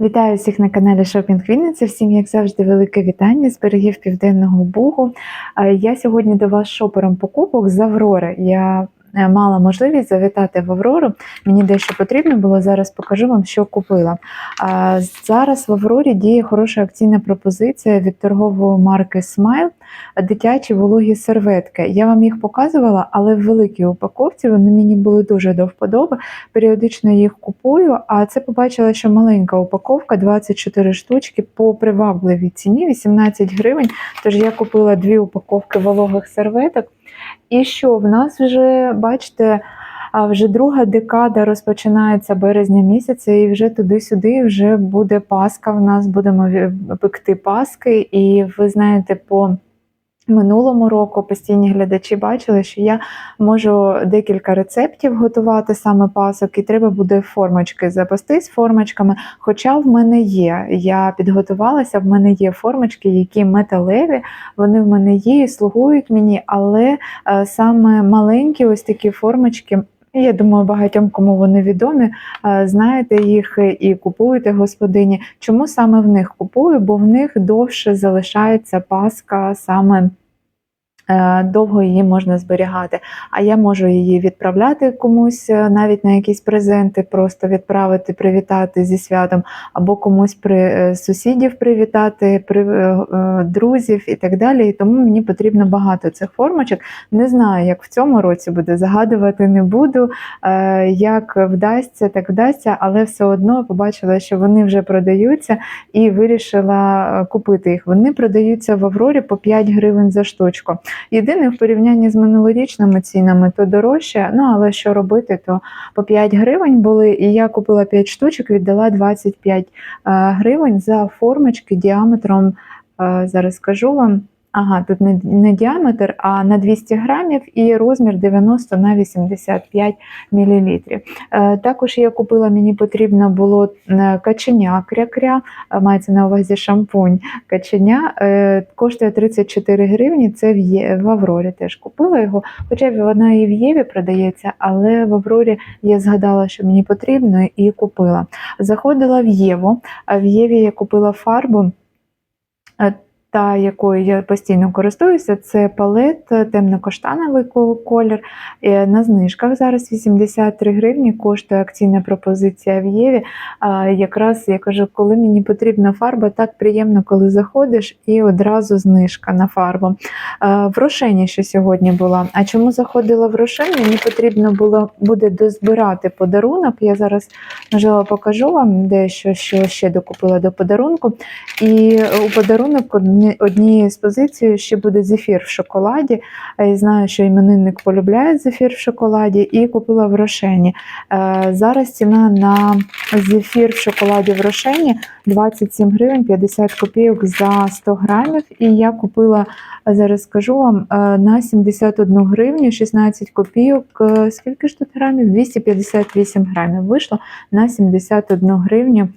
Вітаю всіх на каналі Шопінг Вінниця. Всім, як завжди, велике вітання з берегів Південного Бугу. Е, Я сьогодні до вас шопером покупок з Аврори. Я мала можливість завітати в Аврору. Мені дещо потрібно було. Зараз покажу вам, що купила. Зараз в Аврорі діє хороша акційна пропозиція від торгової марки Smile дитячі вологі серветки. Я вам їх показувала, але в великій упаковці вони мені були дуже до вподоби. Періодично їх купую, а це побачила, що маленька упаковка 24 штучки по привабливій ціні 18 гривень. Тож я купила дві упаковки вологих серветок. І що в нас вже, бачите, вже друга декада розпочинається березня місяця, і вже туди-сюди вже буде Пасха. В нас будемо пекти Паски, і ви знаєте, по минулому року постійні глядачі бачили, що я можу декілька рецептів готувати саме пасок, і треба буде формочки запастись формочками. Хоча в мене є, я підготувалася, в мене є формочки, які металеві, вони в мене є і слугують мені, але е, саме маленькі ось такі формочки. Я думаю, багатьом кому вони відомі, е, знаєте їх і купуєте господині. Чому саме в них купую? Бо в них довше залишається паска саме. Е, Довго її можна зберігати, а я можу її відправляти комусь е, навіть на якісь презенти, просто відправити, привітати зі святом, або комусь при е, сусідів привітати, при друзів і так далі. І тому мені потрібно багато цих формочок. Не знаю, як в цьому році буде загадувати не буду. Як вдасться, так вдасться, але все одно побачила, що вони вже продаються, і вирішила купити їх. Вони продаються в Аврорі по 5 гривень за штучку. Єдине в порівнянні з минулорічними цінами, то дорожче. Ну але що робити, то по 5 гривень були, і я купила 5 штучок, віддала 25 е, гривень за формочки діаметром. е, Зараз скажу вам. Ага, тут не, не діаметр, а на 200 грамів і розмір 90 на 85 мілілітрів. Е, також я купила, мені потрібно було е, каченя кря-кря, е, мається на увазі шампунь каченя, е, коштує 34 гривні, це в, Є, в Аврорі теж купила його, хоча вона і в Єві продається, але в Аврорі я згадала, що мені потрібно і купила. Заходила в Єву, а в Єві я купила фарбу. Та, якою я постійно користуюся, це палет е, темно-каштановий колір. Е, На знижках зараз 83 гривні коштує акційна пропозиція в Єві. Якраз я кажу, коли мені потрібна фарба, так приємно, коли заходиш і одразу знижка на фарбу. В Рошені ще сьогодні була. А чому заходила в Рошен? Мені потрібно було буде дозбирати подарунок. Я зараз можливо покажу вам дещо, що ще докупила до подарунку. І у подарунок однією з позицій ще буде зефір в шоколаді. Я знаю, що іменинник полюбляє зефір в шоколаді, і купила в Рошені. Е, Зараз ціна на зефір в шоколаді в Рошені 27 гривень 50 копійок за 100 грамів. І я купила, е, зараз скажу вам, е, на 71 гривню 16 копійок. Скільки ж тут грамів? 258 грамів. Вийшло на 71 гривню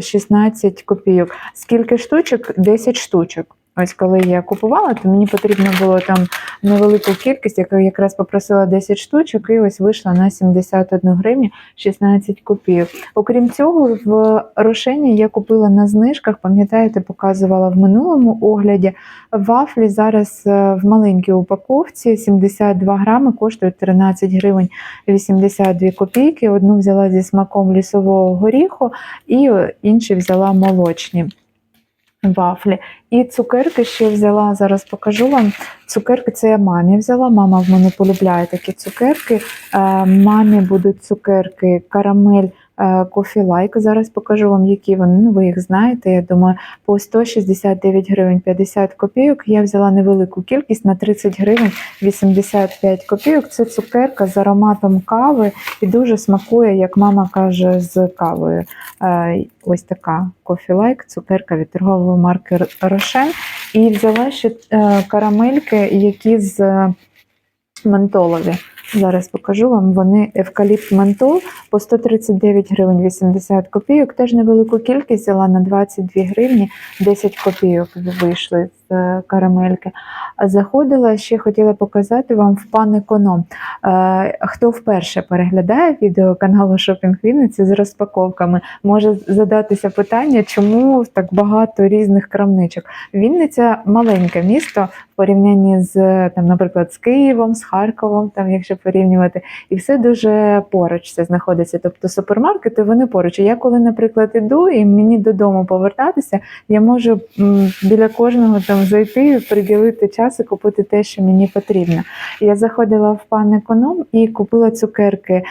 16 копійок. Скільки штучок? 10 штучок. Ось коли я купувала, то мені потрібно було там невелику кількість, яка якраз попросила 10 штучок, і ось вийшла на 71 гривню 16 копійок. Окрім цього, в Рошені я купила на знижках, пам'ятаєте, показувала в минулому огляді. Вафлі зараз е, в маленькій упаковці 72 грами коштують 13 гривень 82 копійки. Одну взяла зі смаком лісового горіху, і е, інші взяла молочні вафлі. І цукерки ще взяла, зараз покажу вам. Цукерки це я мамі взяла. Мама в мене полюбляє такі цукерки. Е, Мамі будуть цукерки карамель. Кофі лайк. Зараз покажу вам, які вони. Ну, ви їх знаєте. Я думаю, по 169 гривень 50 копійок. Я взяла невелику кількість на 30 гривень 85 копійок. Це цукерка з ароматом кави і дуже смакує, як мама каже, з кавою. Е, Ось така кофі лайк, цукерка від торгової марки Рошен. І взяла ще е, карамельки, які з е, ментолові. Зараз покажу вам. Вони евкаліпт ментол по 139 гривень 80 копійок. Теж невелику кількість взяла на 22 гривні 10 копійок вийшли. Е, карамельки. А заходила ще хотіла показати вам в пан економ. Е, Хто вперше переглядає відео каналу Шопінг Вінниці з розпаковками, може задатися питання, чому так багато різних крамничок. Вінниця маленьке місто в порівнянні з там, наприклад, з Києвом, з Харковом, там, якщо порівнювати, і все дуже поруч все знаходиться. Тобто супермаркети вони поруч. Я коли, наприклад, іду і мені додому повертатися, я можу біля кожного там зайти, приділити час і купити те, що мені потрібно. Я заходила в пан економ і купила цукерки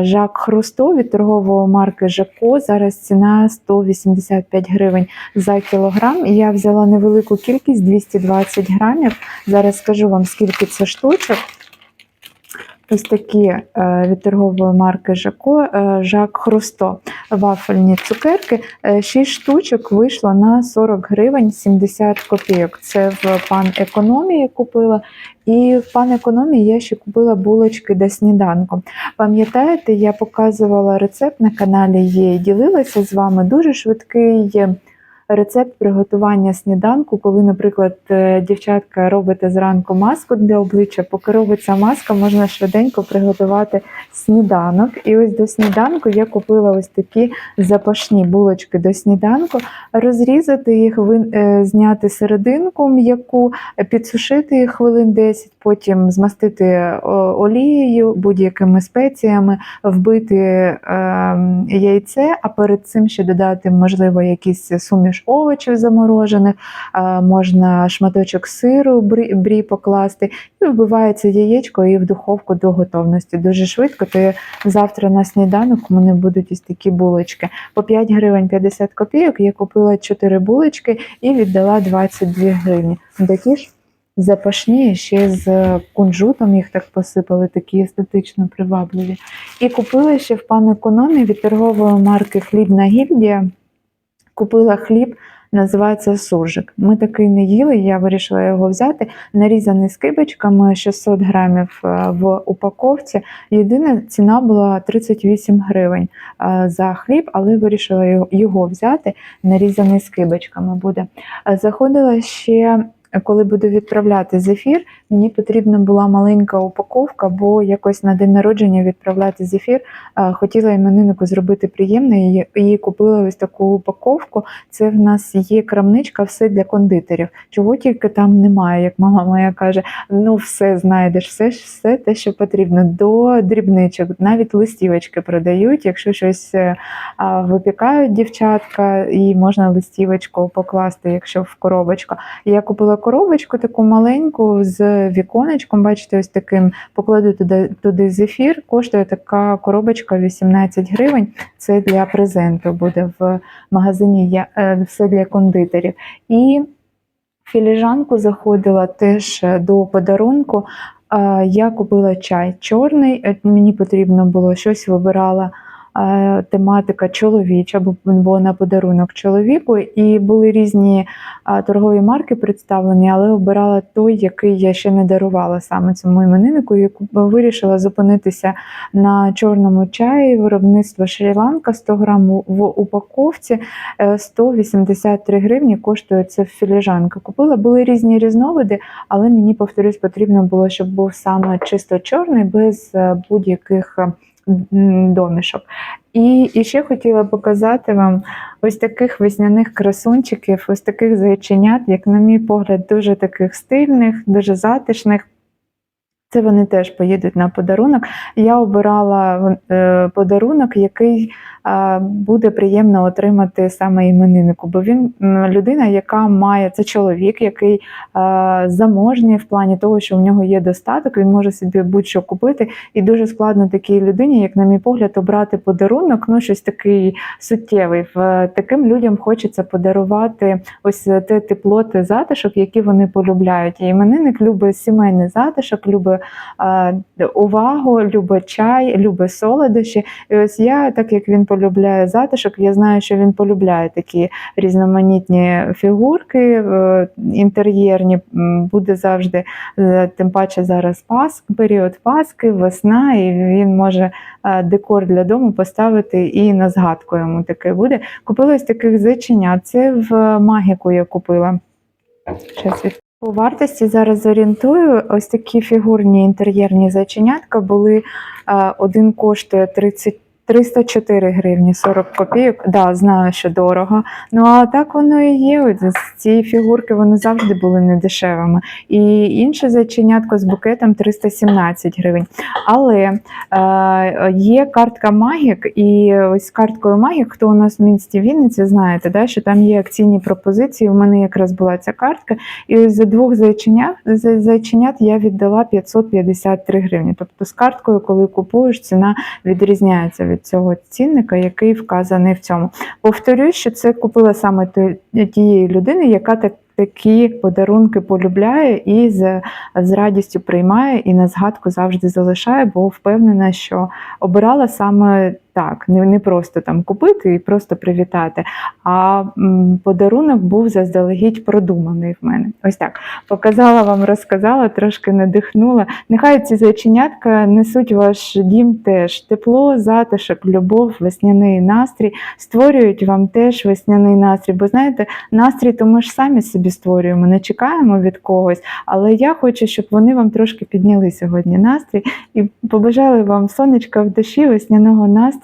Жак Хрусто від торгової марки Жако. Зараз ціна 185 гривень за кілограм. Я взяла невелику кількість 220 грамів. Зараз скажу вам, скільки це штучок. Ось такі е, від торгової марки Жако, е, Жак Хрусто вафельні цукерки. 6 штучок вийшло на 40 гривень 70 копійок. Це в пан економії купила. І в пан економії я ще купила булочки до сніданку. Пам'ятаєте, я показувала рецепт на каналі є ділилася з вами. Дуже швидкий рецепт приготування сніданку, коли, наприклад, е, дівчатка робите зранку маску для обличчя, поки робиться маска, можна швиденько приготувати сніданок. І ось до сніданку я купила ось такі запашні булочки до сніданку, розрізати їх, е, зняти серединку м'яку, підсушити їх хвилин 10, потім змастити олією, будь-якими спеціями, вбити е, яйце, а перед цим ще додати, можливо, якийсь суміш овочів заморожених, е, можна шматочок сиру брі, брі покласти, і вбивається яєчко і в духовку до готовності. Дуже швидко, то завтра на сніданок у мене будуть ось такі булочки. По 5 гривень 50 копійок я купила 4 булочки і віддала 22 гривні. Такі ж запашні, ще з кунжутом їх так посипали, такі естетично привабливі. І купила ще в пан економі від торгової марки Хлібна гільдія. Купила хліб, називається суржик. Ми такий не їли, я вирішила його взяти. Нарізаний скибочками 600 грамів е, в упаковці. Єдина ціна була 38 гривень е, за хліб, але вирішила його- його взяти. Нарізаний скибочками буде. Е, Заходила ще. Коли буду відправляти зефір, мені потрібна була маленька упаковка, бо якось на день народження відправляти зефір. Хотіла імениннику зробити приємне і купила ось таку упаковку. Це в нас є крамничка, все для кондитерів. Чого тільки там немає, як мама моя каже, ну все знайдеш, все, все те, що потрібно. До дрібничок, навіть листівочки продають. Якщо щось е, випікають дівчатка, і можна листівочку покласти, якщо в коробочку. Я купила коробочку таку маленьку з віконечком. Бачите, ось таким покладу туди, туди зефір. Коштує така коробочка 18 гривень. Це для презенту буде в магазині е, все для кондитерів. І філіжанку заходила теж е, до подарунку. Я купила чай чорний. Е, Мені потрібно було щось вибирала. Е, Тематика чоловіча, бо- на подарунок чоловіку, і були різні торгові марки представлені, але обирала той, який я ще не дарувала саме цьому імениннику. І вирішила зупинитися на чорному чаї виробництва Шрі-Ланка 100 грам в упаковці. Е, 183 гривні коштує це філіжанка. Купила були різні різновиди, але мені, повторюсь, потрібно було, щоб був саме чисто чорний, без е, будь-яких е, домішок. І, і ще хотіла показати вам ось таких весняних красунчиків, ось таких зайченят, як, на мій погляд, дуже таких стильних, дуже затишних. Це вони теж поїдуть на подарунок. Я обирала е, подарунок, який е, буде приємно отримати саме імениннику, бо він людина, яка має це чоловік, який е, заможний в плані того, що в нього є достаток, він може собі будь-що купити. І дуже складно такій людині, як на мій погляд, обрати подарунок, ну щось такий суттєвий. Таким людям хочеться подарувати ось те тепло, те затишок, які вони полюбляють. І іменинник любить сімейний затишок, любить увагу, любить чай, любить солодощі. І ось я, так як він полюбляє затишок, я знаю, що він полюбляє такі різноманітні фігурки е, інтер'єрні. Буде завжди, е, тим паче зараз Пасх, період Пасхи, весна, і він може е, декор для дому поставити і на згадку йому таке буде. Купила ось таких зайченят. Це в магіку я купила. Від... По вартості зараз орієнтую, Ось такі фігурні інтер'єрні зайченятка були. Один коштує 30 304 гривні 40 копійок. Да, знаю, що дорого. Ну а так воно і є. От ці фігурки вони завжди були недешевими. І інше зайченятко з букетом 317 гривень. Але е, є картка Магік, і ось з карткою Магік, хто у нас в місті Вінниці, знаєте, да, що там є акційні пропозиції. У мене якраз була ця картка. І ось за двох зайченят, за- зайченят я віддала 553 гривні. Тобто з карткою, коли купуєш, ціна відрізняється від цього цінника, який вказаний в цьому. Повторюю, що це купила саме тієї людини, яка так. Такі подарунки полюбляє і з, з радістю приймає, і на згадку завжди залишає, бо впевнена, що обирала саме так, не, не просто там купити і просто привітати. А подарунок був заздалегідь продуманий в мене. Ось так. Показала вам, розказала, трошки надихнула. Нехай ці зайченятка несуть ваш дім теж тепло, затишок, любов, весняний настрій, створюють вам теж весняний настрій. Бо знаєте, настрій то ми ж самі собі створюємо, не чекаємо від когось. Але я хочу, щоб вони вам трошки підняли сьогодні настрій і побажали вам сонечка в душі, весняного настрою.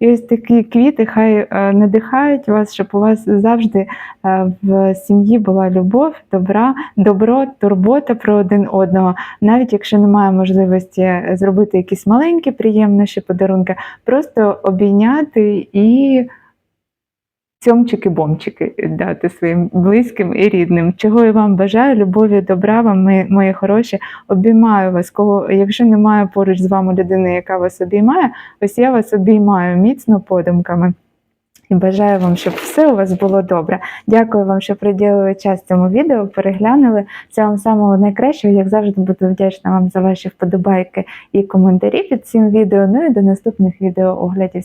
І ось такі квіти хай е, надихають вас, щоб у вас завжди е, в сім'ї була любов, добра, добро, турбота про один одного. Навіть якщо немає можливості зробити якісь маленькі, приємніші подарунки, просто обійняти і цьомчики-бомчики дати своїм близьким і рідним. Чого я вам бажаю, любові, добра вам, мої, мої хороші. Обіймаю вас. Кого, якщо немає поруч з вами людини, яка вас обіймає, ось я вас обіймаю міцно подумками. І бажаю вам, щоб все у вас було добре. Дякую вам, що приділили час цьому відео, переглянули. Всього вам самого найкращого. Як завжди, буду вдячна вам за ваші вподобайки і коментарі під цим відео. Ну і до наступних відео оглядів.